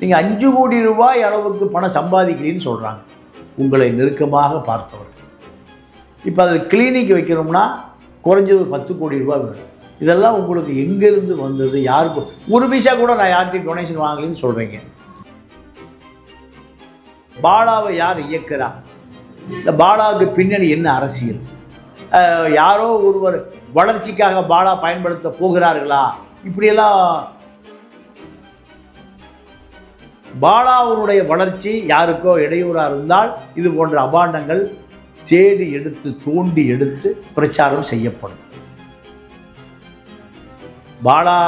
நீங்கள் அஞ்சு கோடி ரூபாய் அளவுக்கு பணம் சம்பாதிக்கிறீன்னு சொல்கிறாங்க உங்களை நெருக்கமாக பார்த்தவர்கள். இப்போ அதில் கிளினிக் வைக்கணும்னா குறைஞ்சது பத்து கோடி ரூபாய் வேணும். இதெல்லாம் உங்களுக்கு எங்கேருந்து வந்தது? யாருக்கும் ஒரு பைசா கூட நான் யார்கிட்டையும் டொனேஷன் வாங்கலைன்னு சொல்கிறீங்க பாலாவை யார் இயக்கிறா? இந்த பாலாவுக்கு பின்னணி என்ன அரசியல்? யாரோ ஒருவர் வளர்ச்சிக்காக பாலா பயன்படுத்த போகிறார்களா? இப்படியெல்லாம் பாலாவுடைய வளர்ச்சி யாருக்கோ இடையூறாக இருந்தால் இது போன்ற அபாண்டங்கள் தேடி எடுத்து தோண்டி எடுத்து பிரச்சாரம் செய்யப்படும். பாலா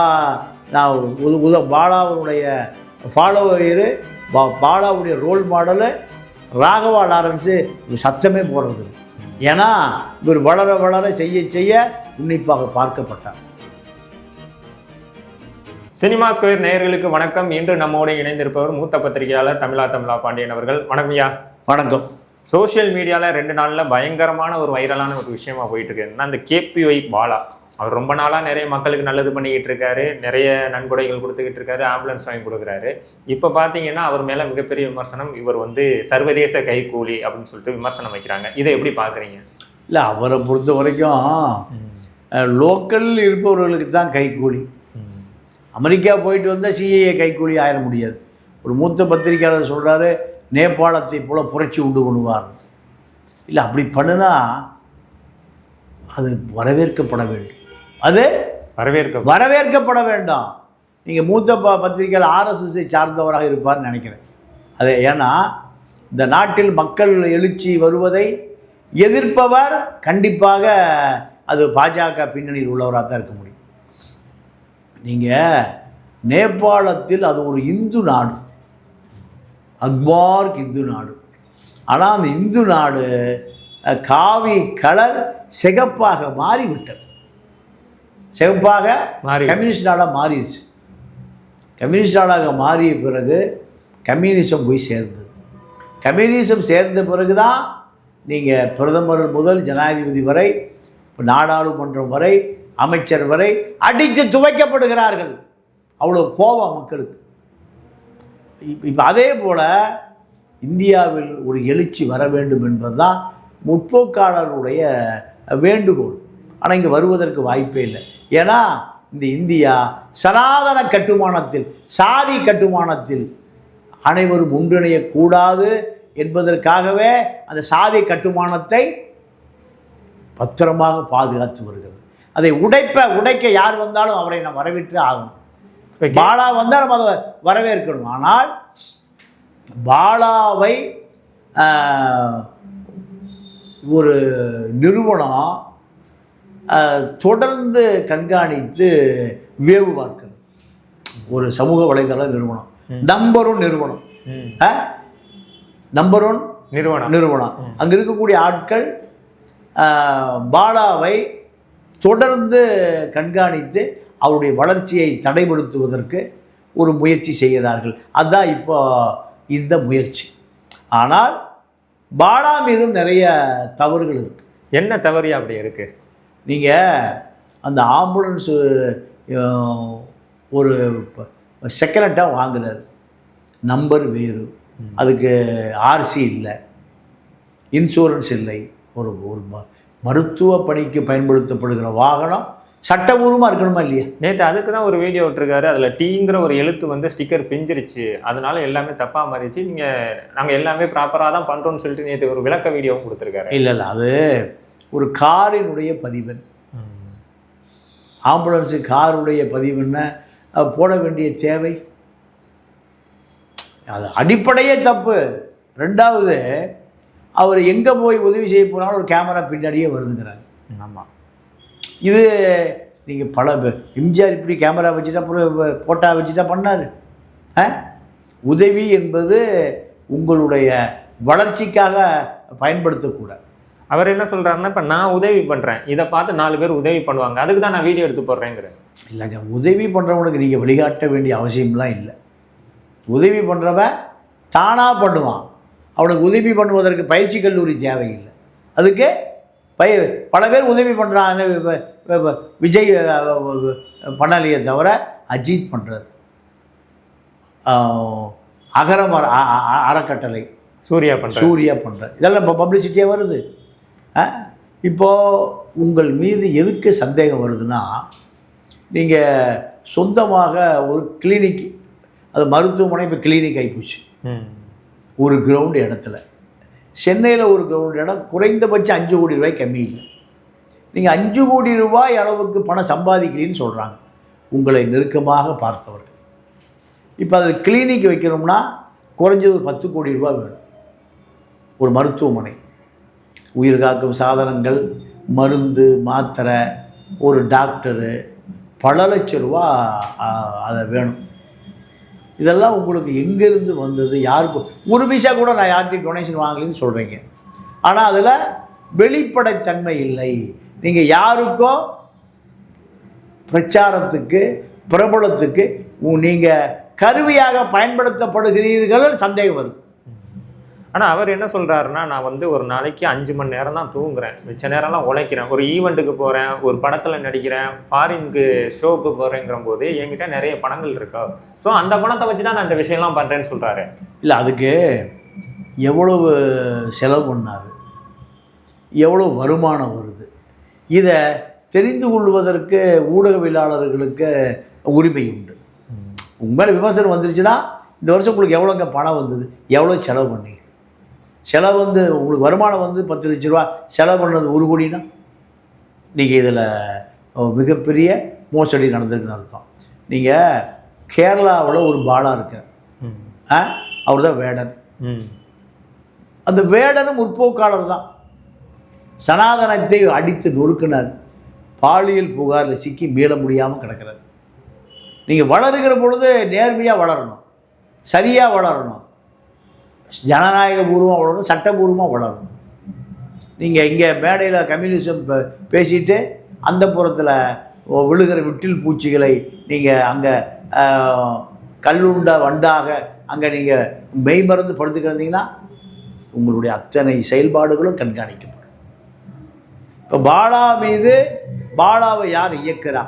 நான் உத உத பாலாவுடைய ஃபாலோவரு பா பாலாவுடைய ரோல் மாடலு ராகவா லாரன்ஸு சத்தமே போடுறது ஏன்னா இவர் வளர வளர செய்ய செய்ய உன்னிப்பாக பார்க்கப்பட்டார். சினிமா ஸ்கொயர் நேயர்களுக்கு வணக்கம். இன்று நம்மோடு இணைந்திருப்பவர் மூத்த பத்திரிகையாளர் தமிழா தமிழா பாண்டியன் அவர்கள். வணக்கம் ஐயா. வணக்கம். சோஷியல் மீடியால ரெண்டு நாள்ல பயங்கரமான ஒரு வைரலான ஒரு விஷயமா போயிட்டு இருக்கு என்னன்னா இந்த கேபிஒய் பாலா. அவர் ரொம்ப நாளா நிறைய மக்களுக்கு நல்லது பண்ணிக்கிட்டு இருக்காரு. நிறைய நன்கொடைகள் கொடுத்துக்கிட்டு இருக்காரு. ஆம்புலன்ஸ் வாங்கி கொடுக்குறாரு. இப்ப பாத்தீங்கன்னா அவர் மேல மிகப்பெரிய விமர்சனம் இவர் வந்து சர்வதேச கைக்கூலி அப்படின்னு சொல்லிட்டு விமர்சனம் வைக்கிறாங்க. இதை எப்படி பாக்குறீங்க? இல்லை அவரை பொறுத்த வரைக்கும் லோக்கல் இருப்பவர்களுக்கு தான் கைக்கூலி அமெரிக்கா போயிட்டு வந்தால் சிஏஏ கைக்கூலி ஆயிட முடியாது. ஒரு மூத்த பத்திரிக்கையாளர் சொல்கிறாரு நேபாளத்தை போல புரட்சி உண்டு பண்ணுவார். இல்லை அப்படி பண்ணுனா அது வரவேற்கப்பட வேண்டும். அது வரவேற்க வரவேற்கப்பட வேண்டாம். நீங்கள் மூத்த ப பத்திரிகையாளர் ஆர்எஸ்எஸ்ஐ சார்ந்தவராக இருப்பார்னு நினைக்கிறேன். அது ஏன்னா இந்த நாட்டில் மக்கள் எழுச்சி வருவதை எதிர்ப்பவர் கண்டிப்பாக அது பாஜக பின்னணியில் உள்ளவராக தான் இருக்க முடியும். நீங்கள் நேபாளத்தில் அது ஒரு இந்து நாடு. அக்பார்க் இந்து நாடு. ஆனால் அந்த இந்து நாடு காவி கலர் சிகப்பாக மாறிவிட்டது. சிகப்பாக கம்யூனிஸ்ட் நாடாக மாறிடுச்சு. கம்யூனிஸ்ட் நாடாக மாறிய பிறகு கம்யூனிசம் போய் சேர்ந்தது. கம்யூனிசம் சேர்ந்த பிறகு தான் நீங்கள் பிரதமர் முதல் ஜனாதிபதி வரை இப்ப நாடாளுமன்றம் வரை அமைச்சர் வரை அடித்து துவைக்கப்படுகிறார்கள். அவ்வளோ கோபம் மக்களுக்கு. இப்போ அதே போல் இந்தியாவில் ஒரு எழுச்சி வர வேண்டும் என்பதுதான் முற்போக்காளருடைய வேண்டுகோள். ஆனால் இங்கே வருவதற்கு வாய்ப்பே இல்லை. ஏன்னா இந்த இந்தியா சனாதன கட்டுமானத்தில் சாதி கட்டுமானத்தில் அனைவரும் ஒன்றிணையக்கூடாது என்பதற்காகவே அந்த சாதி கட்டுமானத்தை பத்திரமாக பாதுகாத்து வருகிறது. அதை உடைப்ப உடைக்க யார் வந்தாலும் அவரை நாம் வரவேற்று ஆகணும். பாலா வந்தால் நம்ம அதை வரவேற்கணும். ஆனால் பாலாவை ஒரு நிறுவனம் தொடர்ந்து கண்காணித்து வேவு பார்க்கணும். ஒரு சமூக வலைதள நிறுவனம். நம்பர் ஒன் நிறுவனம். நம்பர் ஒன் நிறுவனம். நிறுவனம். அங்கே இருக்கக்கூடிய ஆட்கள் பாலாவை தொடர்ந்து கண்காணித்து அவருடைய வளர்ச்சியை தடைப்படுத்துவதற்கு ஒரு முயற்சி செய்கிறார்கள். அதுதான் இப்போ இந்த முயற்சி. ஆனால் பாலா மீதும் நிறைய தவறுகள் இருக்குது என்ன தவறியா அப்படி இருக்கு? நீங்கள் அந்த ஆம்புலன்ஸு ஒரு செகண்டட்டாக வாங்குறாரு. நம்பர் வேறு. அதுக்கு ஆர்சி இல்லை. இன்சூரன்ஸ் இல்லை. ஒரு ஒரு மருத்துவ பணிக்கு பயன்படுத்தப்படுகிற வாகனம் சட்டபூர்வமாக இருக்கணுமா இல்லையா? நேத்து அதுக்கு தான் ஒரு வீடியோ விட்டுருக்காரு. அதுல டீங்கிற ஒரு எழுத்து வந்து ஸ்டிக்கர் பிஞ்சிருச்சு. அதனால எல்லாமே தப்பா மாறிடுச்சு. நீங்க நாங்க எல்லாமே ப்ராப்பரா தான் பண்றோம்னு சொல்லிட்டு நேத்து ஒரு விளக்க வீடியோவும் கொடுத்துருக்காரு. இல்லை இல்லை. அது ஒரு காரினுடைய பதிவெண் ஆம்புலன்ஸு காருடைய அஹ், போட வேண்டிய தேவை? அது அடிப்படையே தப்பு. ரெண்டாவது அவர் எங்கே போய் உதவி செய்ய போனாலும் ஒரு கேமரா பின்னாடியே வருதுங்கிறாங்க ஆமா. இது நீங்கள் பல எம்ஜிஆர் இப்படி கேமரா வச்சுட்டா போட்டா வச்சுட்டா பண்ணார். ஆ? உதவி என்பது உங்களுடைய வளர்ச்சிக்காக பயன்படுத்தக்கூடாது. அவர் என்ன சொல்றாருன்னா இப்ப நான் உதவி பண்றேன். இதை பார்த்து நாலு பேர் உதவி பண்ணுவாங்க. அதுக்கு தான் நான் வீடியோ எடுத்து போடுறேங்கிறேன். இல்லைங்க உதவி பண்ணுறவனுக்கு நீங்கள் வழிகாட்ட வேண்டிய அவசியம்லாம் இல்லை. உதவி பண்ணுறவன் தானாக பண்ணுவான். அவனுக்கு உதவி பண்ணுவதற்கு பயிற்சி கல்லூரி தேவையில்லை. அதுக்கு பய பல பேர் உதவி பண்ணுறாங்க விஜய் பண்ணலையே தவிர அஜித் பண்ணுறாரு அகரம் அறக்கட்டளை. சூர்யா பண்ற சூர்யா பண்ணுற இதெல்லாம் இப்போ பப்ளிசிட்டியாக வருது. ஆ? இப்போ உங்கள் மீது எதுக்கு சந்தேகம் வருதுன்னா நீங்கள் சொந்தமாக ஒரு கிளினிக் அது மருத்துவமனை இப்போ கிளினிக் ஆகிப்போச்சு. ஒரு கிரவுண்டு இடத்துல. சென்னையில் ஒரு கிரவுண்டு இடம் குறைந்தபட்சம் அஞ்சு கோடி ரூபாய் கம்மி இல்லை. நீங்கள் அஞ்சு கோடி ரூபாய் அளவுக்கு பணம் சம்பாதிக்கிறீன்னு சொல்கிறாங்க உங்களை நெருக்கமாக பார்த்தவர்கள். இப்போ அதில் கிளினிக் வைக்கணும்னா குறைஞ்சது ஒரு பத்து கோடி ரூபாய் வேணும். ஒரு மருத்துவமனை. உயிர் காக்கும் சாதனங்கள் மருந்து மாத்திரை ஒரு டாக்டரு பல லட்ச ரூபா அதை வேணும். இதெல்லாம் உங்களுக்கு எங்கேருந்து வந்தது? யாருக்கு ஒரு பைசா கூட நான் யார்கிட்டையும் டொனேஷன் வாங்கலைன்னு சொல்கிறீங்க ஆனால் அதில் வெளிப்படைத்தன்மை இல்லை. நீங்கள் யாருக்கோ பிரச்சாரத்துக்கு பிரபலத்துக்கு நீங்கள் கருவியாக பயன்படுத்தப்படுகிறீர்கள் சந்தேகம் வருது. ஆனால் அவர் என்ன சொல்கிறாருன்னா நான் வந்து ஒரு நாளைக்கு அஞ்சு மணி நேரம் தான் தூங்குறேன். மிச்ச நேரம்லாம் உழைக்கிறேன். ஒரு ஈவெண்ட்டுக்கு போகிறேன் ஒரு படத்தில் நடிக்கிறேன் ஃபாரினுக்கு ஷோக்கு போகிறேங்கிற போது என்கிட்ட நிறைய பணங்கள் இருக்கா? ஸோ அந்த பணத்தை வச்சு தான் நான் இந்த விஷயம்லாம் பண்ணுறேன்னு சொல்கிறாரு இல்லை அதுக்கு எவ்வளவு செலவு பண்ணார்? எவ்வளோ வருமானம் வருது? இதை தெரிந்து கொள்வதற்கு ஊடகவியலாளர்களுக்கு உரிமை உண்டு. உங்கள் மேலே விமர்சனம் வந்துருச்சுன்னா இந்த வருஷம் உங்களுக்கு எவ்வளோங்க பணம் வந்தது? எவ்வளோ செலவு பண்ணி செலவு வந்து உங்களுக்கு வருமானம் வந்து பத்து லட்ச ரூபா செலவு பண்ணது ஒரு கோடினா நீங்கள் இதில் மிகப்பெரிய மோசடி நடந்திருக்குன்னு அர்த்தம். நீங்கள் கேரளாவில் ஒரு பாலா. ஆ? அவர் தான் வேடன். ம். அந்த வேடனும் முற்போக்காளர் தான். சனாதனத்தை அடித்து நொறுக்கினார். பாலியல் புகாரில் சிக்கி மீள முடியாமல் கிடக்கிறார். நீங்கள் வளருகிற பொழுது நேர்மையாக வளரணும். சரியாக வளரணும். ஜனநாயக பூர்வமாக வளரணும் சட்டபூர்வமாக வளரணும். நீங்கள் இங்கே மேடையில் கம்யூனிசம் பேசிட்டு அந்த புறத்தில் விழுகிற விட்டில் பூச்சிகளை நீங்கள் அங்கே கல்லுண்ட வண்டாக அங்கே நீங்கள் மெய்மறந்து படுத்துக்கிறந்தீங்கன்னா உங்களுடைய அத்தனை செயல்பாடுகளும் கண்காணிக்கப்படும். இப்போ பாலா மீது பாலாவை யார் இயக்கிறா?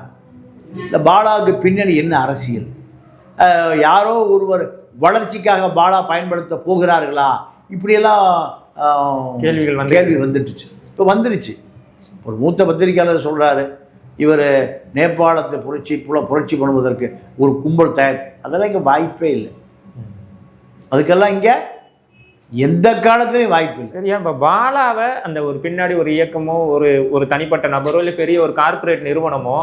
இந்த பாலாவுக்கு பின்னணி என்ன அரசியல்? யாரோ ஒருவர் வளர்ச்சிக்காக பாலா பயன்படுத்த போகிறார்களா? இப்படியெல்லாம் கேள்விகள் கேள்வி வந்துடுச்சு. இப்போ வந்துடுச்சு ஒரு மூத்த பத்திரிகையாளர் சொல்கிறாரு இவர் நேபாளத்தை புரட்சி புல புரட்சி பண்ணுவதற்கு ஒரு கும்பல் தயார் அதெல்லாம் இங்கே வாய்ப்பே இல்லை. அதுக்கெல்லாம் இங்கே எந்த காலத்துலையும் வாய்ப்பு இல்லை. சரியா இப்போ பாலாவை அந்த ஒரு பின்னாடி ஒரு இயக்கமோ ஒரு ஒரு தனிப்பட்ட நபரோ இல்லை பெரிய ஒரு கார்ப்பரேட் நிறுவனமோ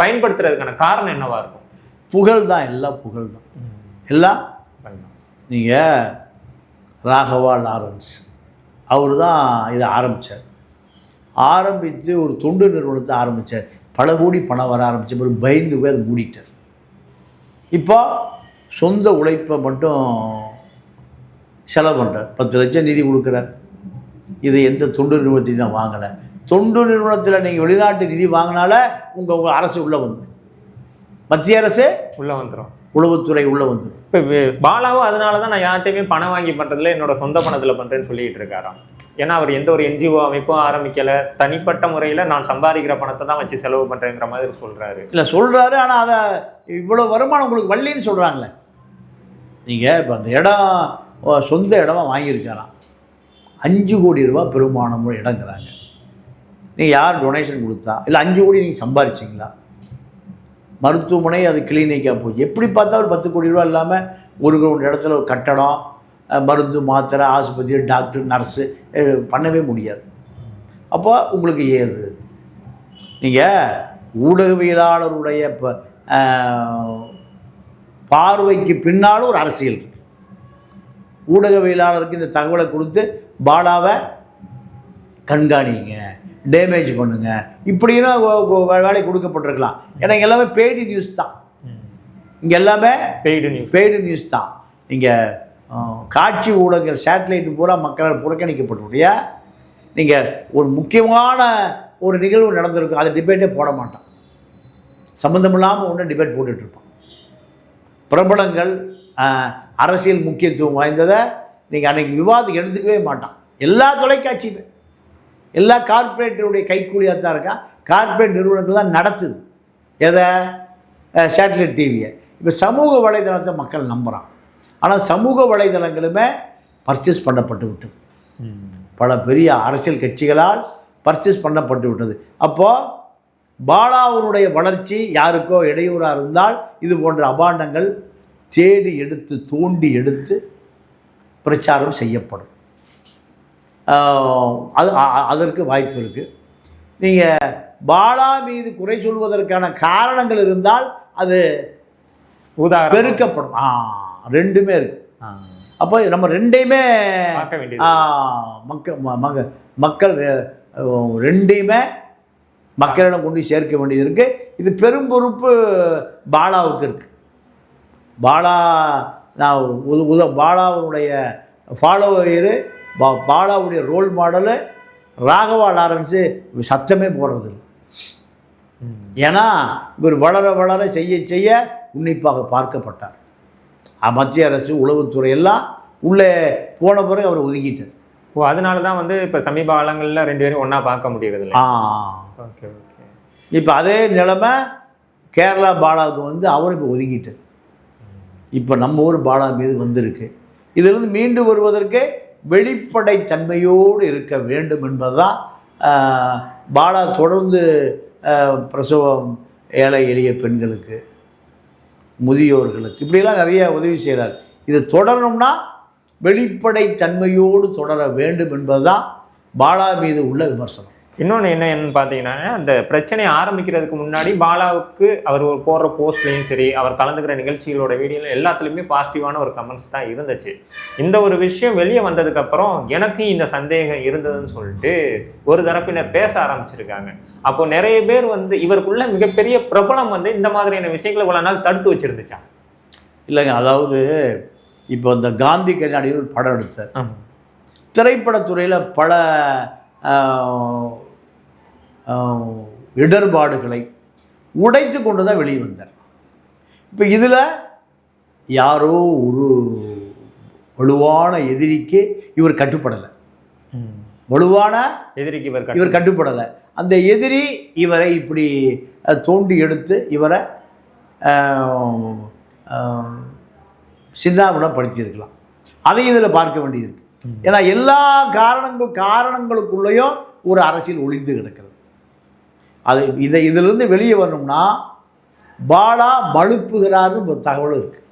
பயன்படுத்துறதுக்கான காரணம் என்னவா இருக்கும்? புகழ் தான் எல்லாம் புகழ் தான். எல்லாம் நீங்கள் ராகவா லாரன்ஸ். அவர் தான் இதை ஆரம்பித்தார் ஆரம்பித்து ஒரு தொண்டு நிறுவனத்தை ஆரம்பித்தார் பல கோடி பணம் வர ஆரம்பித்த பிறகு பயந்து போய் அதை மூடிட்டார். இப்போ சொந்த உழைப்பை மட்டும் செலவு பண்ணுறார் பத்து லட்சம் நிதி கொடுக்குறார். இதை எந்த தொண்டு நிறுவனத்தையும் நான் வாங்கலை. தொண்டு நிறுவனத்தில் நீங்கள் வெளிநாட்டு நிதி வாங்கினால உங்கள் உங்கள் அரசு உள்ளே வந்துடும் மத்திய அரசு? உள்ள வந்துரும். உளவுத்துறை உள்ளே வந்துடும் இப்போ பாலாவும் அதனால தான் நான் யார்கிட்டயுமே பணம் வாங்கி பண்றதுல என்னோட சொந்த பணத்துல பண்றேன்னு சொல்லிட்டு இருக்காராம். ஏன்னா அவர் எந்த ஒரு என்ஜிஓ அமைப்பும் ஆரம்பிக்கல. தனிப்பட்ட முறையில நான் சம்பாதிக்கிற பணத்தை தான் வச்சு செலவு பண்றேங்கிற மாதிரி சொல்றாரு. இல்லை சொல்கிறாரு ஆனால் அதை இவ்வளோ வருமானம் உங்களுக்கு வள்ளின்னு சொல்கிறாங்களே நீங்கள் இப்போ அந்த இடம் சொந்த இடமா வாங்கியிருக்காராம். அஞ்சு கோடி ரூபா பெருமானம் இடங்கிறாங்க நீங்கள் யார் டொனேஷன் கொடுத்தா? இல்லை அஞ்சு கோடி நீங்கள் சம்பாரிச்சிங்களா? மருத்துவமனை அது கிளினிக்காக போச்சு எப்படி பார்த்தா ஒரு பத்து கோடி ரூபா இல்லாமல் ஒரு இடத்துல ஒரு கட்டடம் மருந்து மாத்திரை ஆஸ்பத்திரி டாக்டர் நர்ஸு பண்ணவே முடியாது. அப்போ உங்களுக்கு ஏது? நீங்கள் ஊடகவியலாளருடைய இப்போ பார்வைக்கு பின்னாலும் ஒரு அரசியல் ஊடகவியலாளருக்கு இந்த தகவலை கொடுத்து பாலாவை கண்காணிங்க. டேமேஜ் பண்ணுங்க. இப்படின்னு வேலை கொடுக்கப்பட்டிருக்கலாம். ஏன்னா எல்லாமே பெய்டு நியூஸ் தான். இங்கே எல்லாமே பெய்டு நியூஸ் பெய்டு நியூஸ் தான். நீங்கள் காட்சி ஊடகங்கள் சேட்டலைட் பூரா மக்களால் புறக்கணிக்கப்பட்டுடைய நீங்கள் ஒரு முக்கியமான ஒரு நிகழ்வு நடந்திருக்கும். அதை டிபேட்டே போட மாட்டான் சம்மந்தமில்லாமல் ஒன்று டிபேட் போட்டுட்ருப்பான் பிரபலங்கள் அரசியல் முக்கியத்துவம் வாய்ந்ததை நீங்கள் அன்றைக்கி விவாதம் எடுத்துக்கவே மாட்டான் எல்லா தொலைக்காட்சியுமே. எல்லா கார்ப்பரேட்டருடைய கைக்கூலியாக தான் இருக்கா? கார்ப்பரேட் நிறுவனங்கள் தான் நடத்துது. எதை? சேட்டலைட் டிவியை. இப்போ சமூக வலைதளத்தை மக்கள் நம்புகிறான் ஆனால் சமூக வலைதளங்களுமே பர்ச்சேஸ் பண்ணப்பட்டு விட்டது. பல பெரிய அரசியல் கட்சிகளால் பர்ச்சேஸ் பண்ணப்பட்டு விட்டது. அப்போது பாலாவுடைய வளர்ச்சி யாருக்கோ இடையூறாக இருந்தால் இது போன்ற அபாண்டங்கள் தேடி எடுத்து தோண்டி எடுத்து பிரச்சாரம் செய்யப்படும். அது அதற்கு வாய்ப்பு இருக்குது நீங்கள் பாலா மீது குறை சொல்வதற்கான காரணங்கள் இருந்தால் அது பெருக்கப்படும் ஆ ரெண்டுமே இருக்கு. அப்போ நம்ம ரெண்டையுமே மக்கள் அஹ், ரெண்டையுமே மக்களிடம் கொண்டு சேர்க்க வேண்டியது இருக்கு. இது பெரும் பொறுப்பு பாலாவுக்கு இருக்கு. பாலா நான் உத உத பாலாவுடைய ஃபாலோவரு பா பாலாவுடைய ரோல் மாடலு ராகவா லாரன்ஸு சத்தமே போடுறது இல்லை ம். ஏன்னா இவர் வளர வளர செய்ய செய்ய உன்னிப்பாக பார்க்கப்பட்டார். மத்திய அரசு உளவுத்துறை எல்லாம் உள்ளே போன பிறகு அவர் ஒதுக்கிட்டார். ஓ அதனால தான் வந்து இப்போ சமீப காலங்கள்ல ரெண்டு பேரும் ஒண்ணா பார்க்க முடியறது இல்லை ஆ. Okay okay. இப்போ அதே நிலைமை கேரளா பாலாவுக்கு வந்து அவரும் இப்போ ஒதுக்கிட்டார். இப்போ நம்ம ஊர் பாலா மீது வந்திருக்கு. இதிலிருந்து மீண்டு வருவதற்கு வெளிப்படைத்தன்மையோடு இருக்க வேண்டும் என்பதுதான் பாலா தொடர்ந்து பிரசவம் ஏழை எளிய பெண்களுக்கு முதியோர்களுக்கு இப்படிலாம் நிறைய உதவி செய்கிறார். இது தொடரணும்னா வெளிப்படைத்தன்மையோடு தொடர வேண்டும் என்பதுதான் பாலா மீது உள்ள விமர்சனம். இன்னொன்று என்ன என்னன்னு பார்த்தீங்கன்னா அந்த பிரச்சனையை ஆரம்பிக்கிறதுக்கு முன்னாடி பாலாவுக்கு அவர் போடுற போஸ்ட்லையும் சரி அவர் கலந்துக்கிற நிகழ்ச்சிகளோட வீடியோல எல்லாத்துலேயுமே பாசிட்டிவான ஒரு கமெண்ட்ஸ் தான் இருந்துச்சு. இந்த ஒரு விஷயம் வெளியே வந்ததுக்கு அப்புறம் எனக்கு இந்த சந்தேகம் இருந்ததுன்னு சொல்லிட்டு ஒரு தரப்பினர் பேச ஆரம்பிச்சிருக்காங்க. அப்போ நிறைய பேர் வந்து இவருக்குள்ள மிகப்பெரிய பிரபலம் வந்து இந்த மாதிரியான விஷயங்களை இவ்வளவு நாள் தடுத்து வச்சிருந்துச்சா இல்லைங்க அதாவது இப்போ இந்த காந்தி கண்ணாடியில் ஒரு படம் எடுத்தார். திரைப்படத்துறையில் பல இடர்பாடுகளை உடைத்து கொண்டு தான் வெளியே வந்தார். இப்போ இதில் யாரோ ஒரு வலுவான எதிரிக்கு இவர் கட்டுப்படலை. வலுவான எதிரிக்கு இவர் இவர் கட்டுப்படலை. அந்த எதிரி இவரை இப்படி தோண்டி எடுத்து இவரை சின்னாபின்னப்படுத்தியிருக்கலாம் அதையும் இதில் பார்க்க வேண்டியது இருக்கு. ஏன்னா எல்லா காரணங்கள் காரணங்களுக்குள்ளேயும் ஒரு அரசியல் ஒளிந்து கிடக்கிறது. அது இதை இதிலிருந்து வெளியே வரணும்னா பாலா மழுப்புகிறாருன்னு ஒரு தகவலும் இருக்குது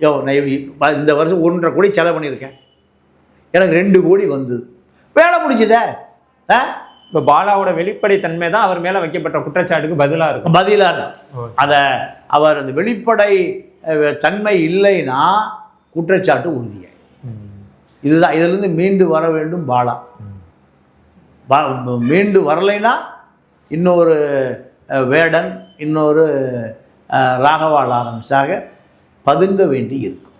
யோ நான் இந்த வருஷம் ஒன்றரை கோடி செலவு பண்ணியிருக்கேன். எனக்கு ரெண்டு கோடி வந்தது. வேலை முடிஞ்சுதே. ஆ? இப்போ பாலாவோட வெளிப்படைத்தன்மை தான் அவர் மேல வைக்கப்பட்ட குற்றச்சாட்டுக்கு பதிலா இருக்கும். பதிலாக ஓகே. அதை அவர் அந்த வெளிப்படை தன்மை இல்லைன்னா குற்றச்சாட்டு உறுதியாய் இதுதான் இதிலிருந்து மீண்டு வர வேண்டும் பாலா. பா- மீண்டு வரலைன்னா இன்னொரு வேடன் இன்னொரு ராகவா லாரன்ஸாக பதுங்க வேண்டி இருக்கும்.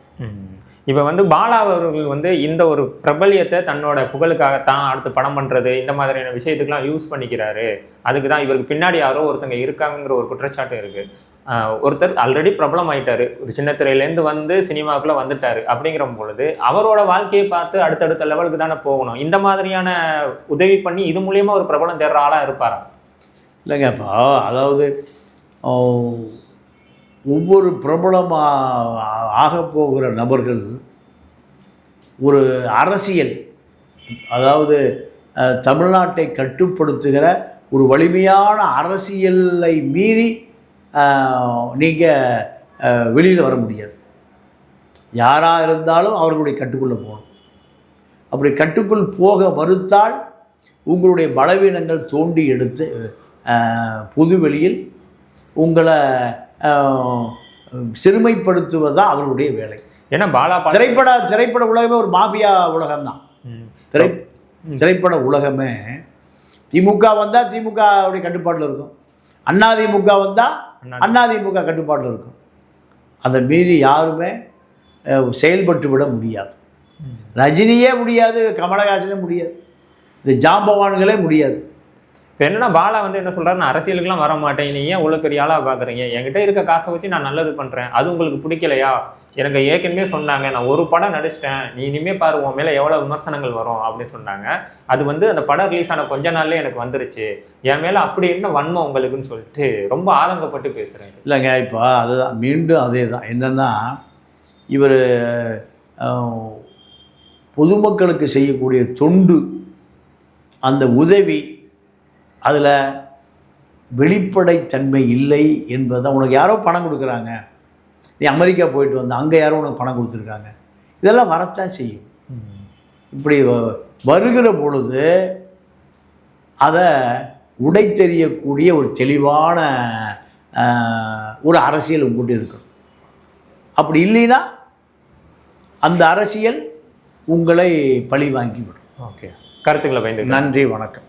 இப்போ வந்து பாலா அவர்கள் வந்து இந்த ஒரு பிரபல்யத்தை தன்னோட புகழுக்காக தான் அடுத்து படம் பண்ணுறது இந்த மாதிரியான விஷயத்துக்கெலாம் யூஸ் பண்ணிக்கிறாரு. அதுக்கு தான் இவருக்கு பின்னாடி யாரோ ஒருத்தங்க இருக்காங்கங்கிற ஒரு குற்றச்சாட்டு இருக்குது ஒருத்தர் ஆல்ரெடி பிரபலம் ஆயிட்டாரு ஒரு சின்ன திரையிலேருந்து வந்து சினிமாவுக்குள்ளே வந்துட்டாரு. அப்படிங்கிற பொழுது அவரோட வாழ்க்கையை பார்த்து அடுத்தடுத்த லெவலுக்கு தானே போகணும். இந்த மாதிரியான உதவி பண்ணி இது மூலியமாக ஒரு பிரபலம் தேடுற ஆளாக இருப்பாரா? இல்லைங்க இப்போ அதாவது ஒவ்வொரு பிரபலமாக ஆகப் போகிற நபர்கள் ஒரு அரசியல் அதாவது தமிழ்நாட்டை கட்டுப்படுத்துகிற ஒரு வலிமையான அரசியலை மீறி நீங்கள் வெளியில் வர முடியாது. யாராக இருந்தாலும் அவர்களுடைய கட்டுக்குள்ளே போகணும். அப்படி கட்டுக்குள் போக மறுத்தால் உங்களுடைய பலவீனங்கள் தோண்டி எடுத்து பொதுவெளியில் உங்களை சிறுமைப்படுத்துவதுதான் அவர்களுடைய வேலை. ஏன்னா பாலா திரைப்பட திரைப்பட உலகமே ஒரு மாஃபியா உலகம்தான். திரை திரைப்பட உலகமே திமுக வந்தால் திமுக உடைய கட்டுப்பாட்டில் இருக்கும். அண்ணா திமுக வந்தால் அண்ணா அண்ணா திமுக கட்டுப்பாட்டில் இருக்கும். அதை மீறி யாருமே செயல்பட்டு விட முடியாது. ரஜினியே முடியாது கமலஹாசனே முடியாது. இந்த ஜாம்பவான்களே முடியாது. இப்போ என்னன்னா பாலா வந்து என்ன சொல்கிறாரு நான் அரசியலுக்குலாம் வர மாட்டேன். நீ ஏன் இவ்வளோ பெரிய ஆளாக பார்க்குறீங்க? என்கிட்ட இருக்க காசை வச்சு நான் நல்லது பண்ணுறேன் அது உங்களுக்கு பிடிக்கலையா? எனக்கு ஏற்கனவே சொன்னாங்க. நான் ஒரு படம் நடிச்சிட்டேன். நீ இனிமே பாரு உன் மேலே எவ்வளோ விமர்சனங்கள் வரும் அப்படின்னு சொன்னாங்க. அது வந்து அந்த படம் ரிலீஸ் ஆன கொஞ்ச நாள்லயே எனக்கு வந்துருச்சு. என் மேலே அப்படி என்ன வன்மம் உங்களுக்குன்னு சொல்லிட்டு ரொம்ப ஆதங்கப்பட்டு பேசுகிறேன் இல்லைங்க இப்போ அதுதான். மீண்டும் அதே தான் என்னென்னா இவர் பொதுமக்களுக்கு செய்யக்கூடிய தொண்டு அந்த உதவி அதில் வெளிப்படைத்தன்மை இல்லை என்பதை உனக்கு யாரோ பணம் கொடுக்குறாங்க. நீ அமெரிக்கா போயிட்டு வந்த அங்கே யாரோ உனக்கு பணம் கொடுத்துருக்காங்க. இதெல்லாம் வரத்தான் செய்யும். இப்படி வருகிற பொழுது அதை உடைத்தெறியக்கூடிய ஒரு தெளிவான ஒரு அரசியல் உங்கள்கிட்ட இருக்கணும். அப்படி இல்லைன்னா அந்த அரசியல் உங்களை பழி வாங்கிவிடும் ஓகே. கருத்துக்களை பயந்து நன்றி வணக்கம்.